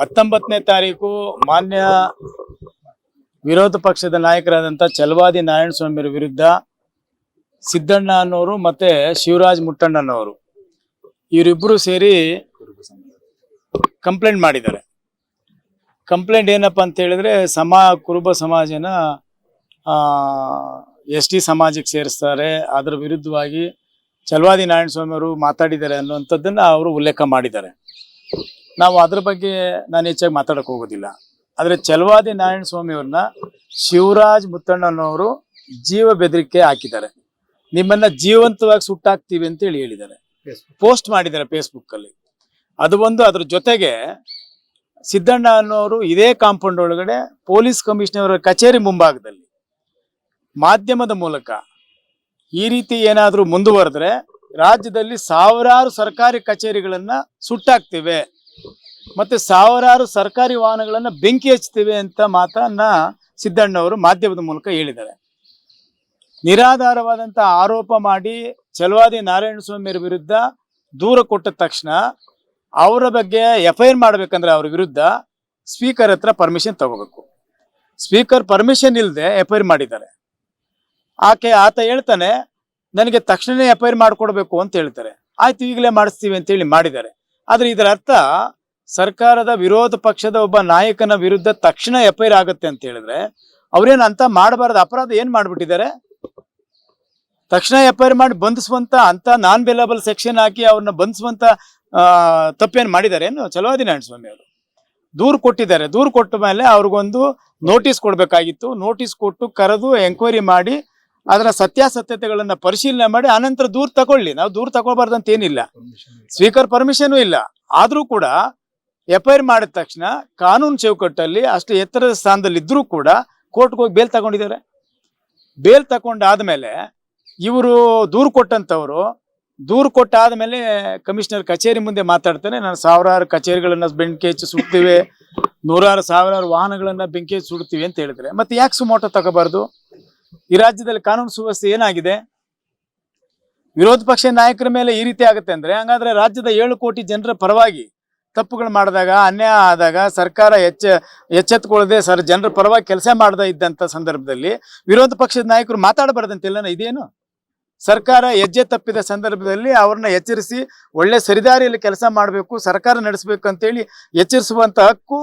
ಹತ್ತೊಂಬತ್ತನೇ ತಾರೀಕು ಮಾನ್ಯ ವಿರೋಧ ಪಕ್ಷದ ನಾಯಕರಾದಂಥ ಚಲವಾದಿ ನಾರಾಯಣಸ್ವಾಮಿಯವರ ವಿರುದ್ಧ ಸಿದ್ದಣ್ಣ ಅನ್ನೋರು ಮತ್ತೆ ಶಿವರಾಜ್ ಮುಟ್ಟಣ್ಣನವರು ಇವರಿಬ್ಬರು ಸೇರಿ ಕಂಪ್ಲೇಂಟ್ ಮಾಡಿದ್ದಾರೆ. ಕಂಪ್ಲೇಂಟ್ ಏನಪ್ಪ ಅಂತ ಹೇಳಿದ್ರೆ ಸಮಾ ಕುರುಬ ಸಮಾಜನ ಎಸ್ ಟಿ ಸಮಾಜಕ್ಕೆ ಸೇರಿಸ್ತಾರೆ. ಅದರ ವಿರುದ್ಧವಾಗಿ ಚಲವಾದಿ ನಾರಾಯಣಸ್ವಾಮಿ ಅವರು ಮಾತಾಡಿದ್ದಾರೆ ಅನ್ನುವಂಥದ್ದನ್ನು ಅವರು ಉಲ್ಲೇಖ ಮಾಡಿದ್ದಾರೆ. ನಾವು ಅದ್ರ ಬಗ್ಗೆ ನಾನು ಹೆಚ್ಚಾಗಿ ಮಾತಾಡಕ್ಕೆ ಹೋಗೋದಿಲ್ಲ. ಆದರೆ ಚಲವಾದಿ ನಾರಾಯಣ ಸ್ವಾಮಿಯವ್ರನ್ನ ಶಿವರಾಜ್ ಮುತ್ತಣ್ಣನವರು ಜೀವ ಬೆದರಿಕೆ ಹಾಕಿದ್ದಾರೆ. ನಿಮ್ಮನ್ನ ಜೀವಂತವಾಗಿ ಸುಟ್ಟಾಕ್ತೀವಿ ಅಂತೇಳಿ ಹೇಳಿದ್ದಾರೆ. ಪೋಸ್ಟ್ ಮಾಡಿದ್ದಾರೆ ಫೇಸ್ಬುಕ್ ಅಲ್ಲಿ. ಅದು ಒಂದು ಅದ್ರ ಜೊತೆಗೆ ಸಿದ್ದಣ್ಣ ಅನ್ನೋರು ಇದೇ ಕಾಂಪೌಂಡ್ ಒಳಗಡೆ ಪೊಲೀಸ್ ಕಮಿಷನರ್ ಕಚೇರಿ ಮುಂಭಾಗದಲ್ಲಿ ಮಾಧ್ಯಮದ ಮೂಲಕ ಈ ರೀತಿ ಏನಾದರೂ ಮುಂದುವರೆದ್ರೆ ರಾಜ್ಯದಲ್ಲಿ ಸಾವಿರಾರು ಸರ್ಕಾರಿ ಕಚೇರಿಗಳನ್ನ ಸುಟ್ಟಾಕ್ತಿವೆ. ಮತ್ತೆ ಸಾವಿರಾರು ಸರ್ಕಾರಿ ವಾಹನಗಳನ್ನು ಬೆಂಕಿ ಹಚ್ತೇವೆ ಅಂತ ಮಾತನ್ನ ಸಿದ್ದಣ್ಣವರು ಮಾಧ್ಯಮದ ಮೂಲಕ ಹೇಳಿದ್ದಾರೆ. ನಿರಾಧಾರವಾದಂಥ ಆರೋಪ ಮಾಡಿ ಚಲವಾದಿ ನಾರಾಯಣಸ್ವಾಮಿಯರ ವಿರುದ್ಧ ದೂರ ಕೊಟ್ಟ ತಕ್ಷಣ ಅವರ ಬಗ್ಗೆ ಎಫ್ ಐ ಆರ್ ಮಾಡ್ಬೇಕಂದ್ರೆ ಅವ್ರ ವಿರುದ್ಧ ಸ್ಪೀಕರ್ ಹತ್ರ ಪರ್ಮಿಷನ್ ತಗೋಬೇಕು. ಸ್ಪೀಕರ್ ಪರ್ಮಿಷನ್ ಇಲ್ಲದೆ ಎಫ್ ಮಾಡಿದ್ದಾರೆ. ಆಕೆ ಆತ ಹೇಳ್ತಾನೆ, ನನಗೆ ತಕ್ಷಣನೇ ಎಫ್ ಐ ಮಾಡ್ಕೊಡ್ಬೇಕು ಅಂತ ಹೇಳ್ತಾರೆ. ಆಯ್ತು, ಈಗಲೇ ಮಾಡಿಸ್ತೀವಿ ಅಂತೇಳಿ ಮಾಡಿದ್ದಾರೆ. ಆದ್ರೆ ಇದರ ಅರ್ಥ ಸರ್ಕಾರದ ವಿರೋಧ ಪಕ್ಷದ ಒಬ್ಬ ನಾಯಕನ ವಿರುದ್ಧ ತಕ್ಷಣ ಎಫ್ ಐ ಆಗುತ್ತೆ ಅಂತ ಹೇಳಿದ್ರೆ ಅವ್ರೇನು ಅಂತ ಮಾಡಬಾರ್ದು. ಅಪರಾಧ ಏನ್ ಮಾಡ್ಬಿಟ್ಟಿದ್ದಾರೆ? ತಕ್ಷಣ ಎಫ್ ಮಾಡಿ ಬಂಧಿಸುವಂತ ಅಂತ ನಾನ್ ಬೆಲಬಲ್ ಸೆಕ್ಷನ್ ಹಾಕಿ ಅವ್ರನ್ನ ಬಂಧಿಸುವಂತ ತಪ್ಪೇನು ಮಾಡಿದ್ದಾರೆ. ಏನು? ಚಲವಾದಿ ನಾರಾಯಣಸ್ವಾಮಿ ಅವರು. ದೂರು ಕೊಟ್ಟಿದ್ದಾರೆ. ದೂರು ಕೊಟ್ಟ ಮೇಲೆ ಅವ್ರಿಗೊಂದು ನೋಟಿಸ್ ಕೊಡ್ಬೇಕಾಗಿತ್ತು. ನೋಟಿಸ್ ಕೊಟ್ಟು ಕರೆದು ಎಂಕ್ವೈರಿ ಮಾಡಿ ಅದರ ಸತ್ಯಾಸತ್ಯತೆಗಳನ್ನ ಪರಿಶೀಲನೆ ಮಾಡಿ ಆನಂತರ ದೂರ ತಗೊಳ್ಳಿ. ನಾವು ದೂರ ತಗೊಳ್ಬಾರ್ದಂತ ಏನಿಲ್ಲ. ಸ್ಪೀಕರ್ ಪರ್ಮಿಷನ್ ಇಲ್ಲ. ಆದ್ರೂ ಕೂಡ ಎಫ್ ಐ ಆರ್ ಮಾಡಿದ ತಕ್ಷಣ ಕಾನೂನು ಚೌಕಟ್ಟಲ್ಲಿ ಅಷ್ಟು ಎತ್ತರದ ಸ್ಥಾನದಲ್ಲಿ ಇದ್ರೂ ಕೂಡ ಕೋರ್ಟ್ಗೆ ಹೋಗಿ ಬೇಲ್ ತಗೊಂಡಿದ್ದಾರೆ. ಬೇಲ್ ತಗೊಂಡಾದ್ಮೇಲೆ ಇವರು ದೂರು ಕೊಟ್ಟಂತವ್ರು ದೂರು ಕೊಟ್ಟಾದ್ಮೇಲೆ ಕಮಿಷನರ್ ಕಚೇರಿ ಮುಂದೆ ಮಾತಾಡ್ತಾನೆ, ನಾನು ಸಾವಿರಾರು ಕಚೇರಿಗಳನ್ನ ಬೆಂಕಿ ಹೆಚ್ಚು ಸುಡ್ತೀವಿ, ನೂರಾರು ಸಾವಿರಾರು ವಾಹನಗಳನ್ನ ಬೆಂಕಿ ಹಚ್ಚಿ ಸುಡ್ತೀವಿ ಅಂತ ಹೇಳಿದ್ರೆ. ಮತ್ತೆ ಯಾಕೆ ಸುಮೋಟೋ ತಗೋಬಾರ್ದು? ಈ ರಾಜ್ಯದಲ್ಲಿ ಕಾನೂನು ಸುವ್ಯವಸ್ಥೆ ಏನಾಗಿದೆ? ವಿರೋಧ ಪಕ್ಷ ನಾಯಕರ ಮೇಲೆ ಈ ರೀತಿ ಆಗುತ್ತೆ ಅಂದ್ರೆ, ಹಂಗಾದ್ರೆ ರಾಜ್ಯದ ಏಳು ಕೋಟಿ ಜನರ ಪರವಾಗಿ ತಪ್ಪುಗಳು ಮಾಡಿದಾಗ, ಅನ್ಯಾಯ ಆದಾಗ ಸರ್ಕಾರ ಎಚ್ಚ ಎಚ್ಚೆತ್ಕೊಳ್ಳದೆ ಸರ್ ಜನರ ಪರವಾಗಿ ಕೆಲಸ ಮಾಡದೇ ಇದ್ದಂತ ಸಂದರ್ಭದಲ್ಲಿ ವಿರೋಧ ಪಕ್ಷದ ನಾಯಕರು ಮಾತಾಡಬಾರ್ದಂತೆಲ್ಲನ ಇದೇನು? ಸರ್ಕಾರ ಹೆಜ್ಜೆ ತಪ್ಪಿದ ಸಂದರ್ಭದಲ್ಲಿ ಅವ್ರನ್ನ ಎಚ್ಚರಿಸಿ ಒಳ್ಳೆ ಸರಿದಾರಿಯಲ್ಲಿ ಕೆಲಸ ಮಾಡಬೇಕು, ಸರ್ಕಾರ ನಡೆಸಬೇಕು ಅಂತೇಳಿ ಎಚ್ಚರಿಸುವಂತ ಹಕ್ಕು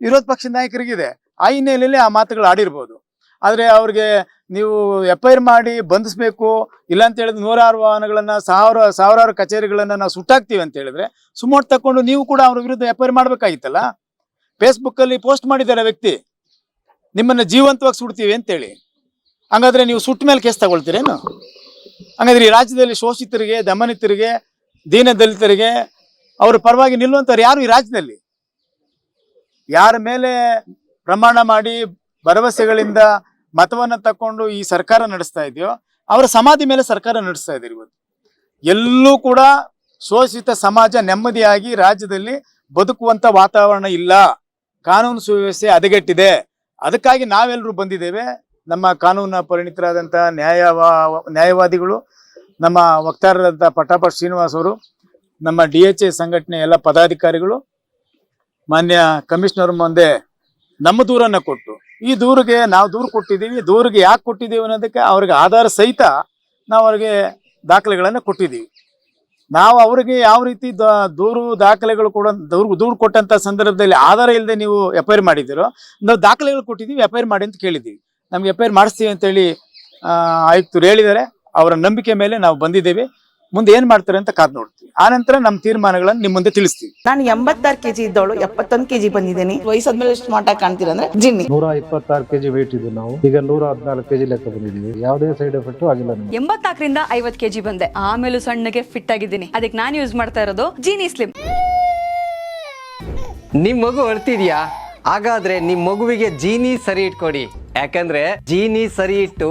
ವಿರೋಧ ಪಕ್ಷದ ನಾಯಕರಿಗಿದೆ. ಆ ಹಿನ್ನೆಲೆಯಲ್ಲಿ ಆ ಮಾತುಗಳು ಆಡಿರ್ಬೋದು. ಆದ್ರೆ ಅವ್ರಿಗೆ ನೀವು ಎಫ್ ಐ ಮಾಡಿ ಬಂಧಿಸ್ಬೇಕು ಇಲ್ಲ ಅಂತ ಹೇಳಿದ್ರೆ ನೂರಾರು ವಾಹನಗಳನ್ನು, ಸಾವಿರ, ಸಾವಿರಾರು ಕಚೇರಿಗಳನ್ನು ನಾವು ಸುಟ್ಟಾಕ್ತೀವಿ ಅಂತ ಹೇಳಿದ್ರೆ, ಸುಮೋಟ್ ತಕೊಂಡು ನೀವು ಕೂಡ ಅವ್ರ ವಿರುದ್ಧ ಎಫ್ ಐ ಆರ್ ಮಾಡ್ಬೇಕಾಗಿತ್ತಲ್ಲ? ಫೇಸ್ಬುಕ್ ಅಲ್ಲಿ ಪೋಸ್ಟ್ ಮಾಡಿದ್ದಾರೆ ವ್ಯಕ್ತಿ. ನಿಮ್ಮನ್ನ ಜೀವಂತವಾಗಿ ಸುಡ್ತೀವಿ ಅಂತೇಳಿ. ಹಂಗಾದ್ರೆ ನೀವು ಸುಟ್ಟ ಮೇಲೆ ಕೇಸ್ ತಗೊಳ್ತೀರೇನು ಹಂಗಾದ್ರೆ ಈ ರಾಜ್ಯದಲ್ಲಿ ಶೋಷಿತರಿಗೆ, ದಮನಿತರಿಗೆ, ದೀನ ದಲಿತರಿಗೆ ಅವ್ರ ಪರವಾಗಿ ನಿಲ್ಲುವಂಥವ್ರು ಯಾರು ಈ ರಾಜ್ಯದಲ್ಲಿ? ಯಾರ ಮೇಲೆ ಪ್ರಮಾಣ ಮಾಡಿ ಭರವಸೆಗಳಿಂದ ಮತವನ್ನ ತಕೊಂಡು ಈ ಸರ್ಕಾರ ನಡೆಸ್ತಾ ಇದೆಯೋ, ಅವರ ಸಮಾಧಿ ಮೇಲೆ ಸರ್ಕಾರ ನಡೆಸ್ತಾ ಇದೆ ಇವತ್ತು ಎಲ್ಲೂ ಕೂಡ ಶೋಷಿತ ಸಮಾಜ ನೆಮ್ಮದಿಯಾಗಿ ರಾಜ್ಯದಲ್ಲಿ ಬದುಕುವಂತ ವಾತಾವರಣ ಇಲ್ಲ. ಕಾನೂನು ಸುವ್ಯವಸ್ಥೆ ಹದಗೆಟ್ಟಿದೆ. ಅದಕ್ಕಾಗಿ ನಾವೆಲ್ಲರೂ ಬಂದಿದ್ದೇವೆ. ನಮ್ಮ ಕಾನೂನ ಪರಿಣಿತರಾದಂಥ ನ್ಯಾಯವಾ, ನ್ಯಾಯವಾದಿಗಳು, ನಮ್ಮ ವಕ್ತಾರರಾದಂಥ ಪಟಾಪ ಶ್ರೀನಿವಾಸ್ ಅವರು, ನಮ್ಮ ಡಿ ಎಚ್ ಎ ಸಂಘಟನೆ ಎಲ್ಲ ಪದಾಧಿಕಾರಿಗಳು, ಮಾನ್ಯ ಕಮಿಷನರ್ ಮುಂದೆ ನಮ್ಮ ದೂರನ್ನ ಕೊಟ್ಟು ಈ ದೂರಿಗೆ ನಾವು ದೂರು ಕೊಟ್ಟಿದ್ದೀವಿ, ದೂರಿಗೆ ಯಾಕೆ ಕೊಟ್ಟಿದ್ದೀವಿ ಅನ್ನೋದಕ್ಕೆ ಅವ್ರಿಗೆ ಆಧಾರ ಸಹಿತ ನಾವು ಅವ್ರಿಗೆ ದಾಖಲೆಗಳನ್ನು ಕೊಟ್ಟಿದ್ದೀವಿ. ನಾವು ಅವರಿಗೆ ಯಾವ ರೀತಿ ದೂರು ದಾಖಲೆಗಳು ಕೂಡ, ದೂರು ದೂರು ಕೊಟ್ಟಂಥ ಸಂದರ್ಭದಲ್ಲಿ ಆಧಾರ ಇಲ್ಲದೆ ನೀವು ಎಫ್ ಐ ನಾವು ದಾಖಲೆಗಳು ಕೊಟ್ಟಿದ್ದೀವಿ ಎಫ್ ಮಾಡಿ ಅಂತ ಕೇಳಿದ್ದೀವಿ. ನಮ್ಗೆ ಎಫ್ ಐ ಆರ್ ಮಾಡಿಸ್ತೀವಿ ಅಂತೇಳಿ ಆಯುಕ್ತರು ಹೇಳಿದ್ದಾರೆ. ಅವರ ನಂಬಿಕೆ ಮೇಲೆ ನಾವು ಬಂದಿದ್ದೇವೆ. ಮುಂದೆ ಏನ್ ಮಾಡ್ತಾರೆ ಅಂತ ಕಾದ್ ನೋಡ್ತೀವಿ. ಆನಂತರ ನಮ್ಮ ತೀರ್ಮಾನಗಳನ್ನು ನಿಮ್ಮ ಮುಂದೆ ತಿಳಿಸ್ತೀವಿ. ನಾನು ಎಂಬತ್ತಾರು ಕೆಜಿ ಇದ್ದವಳು ಎಪ್ಪತ್ತೊಂದು ಕೆಜಿ ಬಂದಿದ್ದೀನಿ. ವಯಸ್ಸಾದ್ಮೇಲೆ ಎಷ್ಟು ಆಗಿ ಕಾಣ್ತೀರ ಅಂದ್ರೆ ಜಿನ್ನಿ. ನೂರ ಇಪ್ಪತ್ತಾರು ಕೆಜಿ ವೇಟ್ ಇದ್ದು ನಾವು. ಈಗ ನೂರ ಹದಿನಾಲ್ಕು ಕೆಜಿ ಲೆಕ್ಕ ಬಂದಿದ್ದೀವಿ. ಯಾವುದೇ ಸೈಡ್ ಎಫೆಕ್ಟ್ ಆಗಿಲ್ಲ ಎಂಬತ್ತಾಕರಿಂದ ಎಂಬತ್ನಾಲ್ಕರಿಂದ ಐವತ್ ಕೆಜಿ ಬಂದೆ. ಆಮೇಲೆ ಸಣ್ಣಗೆ ಫಿಟ್ ಆಗಿದ್ದೀನಿ. ಅದಕ್ಕೆ ನಾನು ಯೂಸ್ ಮಾಡ್ತಾ ಇರೋದು ಜೀನಿ ಸ್ಲಿಮ್ ನಿಮ್ ಮಗು ಹೊರ್ತಿದ್ಯಾ ಹಾಗಾದ್ರೆ ನಿಮ್ ಮಗುವಿಗೆ ಜೀನಿ ಸರಿ ಇಟ್ಕೊಡಿ. ಯಾಕಂದ್ರೆ ಜೀನಿ ಸರಿ ಇಟ್ಟು